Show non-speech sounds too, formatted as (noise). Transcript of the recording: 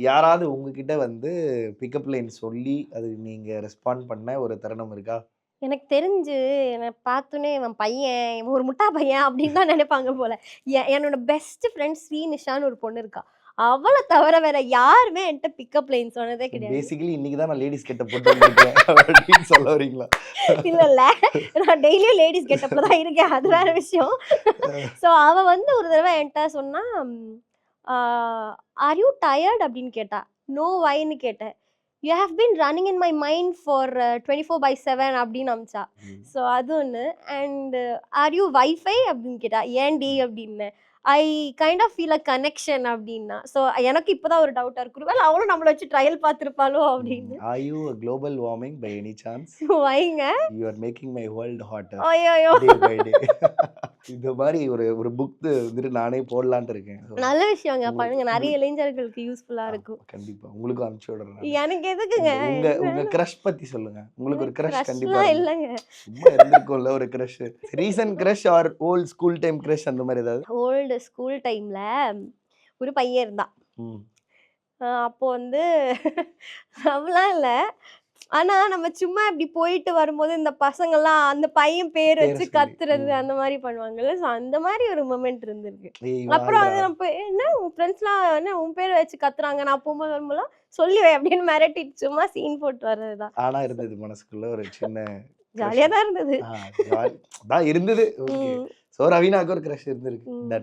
யாராவது உங்ககிட்ட வந்து பிக்கப் லைன் சொல்லி அது நீங்க ரெஸ்பாண்ட் பண்ண ஒரு தருணம் இருக்கா? எனக்கு தெரிஞ்சு என்னை பார்த்தோன்னே இவன் பையன் ஒரு முட்டா பையன் அப்படின்னு தான் நினைப்பாங்க போல. எ- என்னோட பெஸ்ட் ஃப்ரெண்ட் ஸ்ரீனிஷான்னு ஒரு பொண்ணு இருக்கா. அவளை தவிர வேற யாருமே என்கிட்ட பிக்கப் லைன் சொன்னதே கிடையாது. பேசிக்கலி இன்னைக்கு தான் நான் லேடிஸ் கெட்ட போட்டு வந்திருக்கேன் (laughs) அப்படின்னு சொல்ல வரீங்களா? இல்ல இல்ல. நான் டெய்லியும் லேடிஸ் கெட்டப்ல தான் இருக்கேன். அது வேற விஷயம். (laughs) ஸோ அவ வந்து ஒரு தடவை என்கிட்ட சொன்னா ஆர் யூ டயர்ட் அப்படின்னு கேட்டா நோ வைன்னு கேட்டேன் you have been running in my mind for twenty four by seven அப்படின்னு அமிச்சா. ஸோ அது ஒன்று அண்ட் ஆர் யூ வைஃபை அப்படின்னு கேட்டா ஏன்டி? அப்படின்னு. I kind of feel a connection அப்படின்னா ஸோ எனக்கு இப்போதான் ஒரு டவுட்டாக இருக்கு. ஒருவேளை அவளும் நம்மளை வச்சு ட்ரையல் பார்த்துருப்பாளோ? அப்படின்னு. Are you global warming by any chance வைங்க you are making my world hotter ஐயோ டே டே இந்த மாதிரி ஒரு ஒரு புக் வந்துட்டு நானே போடலான்ட்டு இருக்கேன். நல்ல விஷயங்க. பண்ணுங்க நிறைய இளைஞர்களுக்கு யூஸ்ஃபுல்லா இருக்கும். கண்டிப்பா. உங்களுக்கும் அனுப்பிச்சு விடுறேன். எனக்கு எதுக்குங்க? உங்க உங்க கிரஷ் பத்தி சொல்லுங்க. உங்களுக்கு ஒரு கிரஷ் கண்டிப்பா. இல்லைங்க. சும்மா இருந்திருக்கும்ல ஒரு crush recent crush or old school time crush அந்த மாதிரி ஏதாவது? ஓல்டு ஸ்கூல் டைம்ல ஒரு பையன் இருந்தான். அப்போ வந்து (laughs) அவளாம் இல்லை. ஆனா நம்ம சும்மா இப்படி போயிட்டு வரும்போது இந்த பசங்கெல்லாம் அந்த பையன் பேர் வச்சு கத்துறது. அந்த மாதிரி பண்ணுவாங்கல்ல ஸோ அந்த மாதிரி ஒரு மொமெண்ட் இருந்திருக்கு அப்புறம் வந்து. நம்ம என்ன உன் ஃப்ரெண்ட்ஸ்லாம் என்ன உன் பேர் வச்சு கத்துறாங்க நான் போகும்போது வரும்போதெல்லாம் சொல்லி அப்படின்னு மிரட்டிட்டு சும்மா சீன் போட்டு வர்றதுதான் ஆனா இருந்தது மனசுக்குள்ள ஒரு சின்ன ஜாலியா தான் இருந்தது. தான் இருந்தது. சோ ரவீனாக்கு ஒரு கிரஷ் இருந்திருக்கு. டன்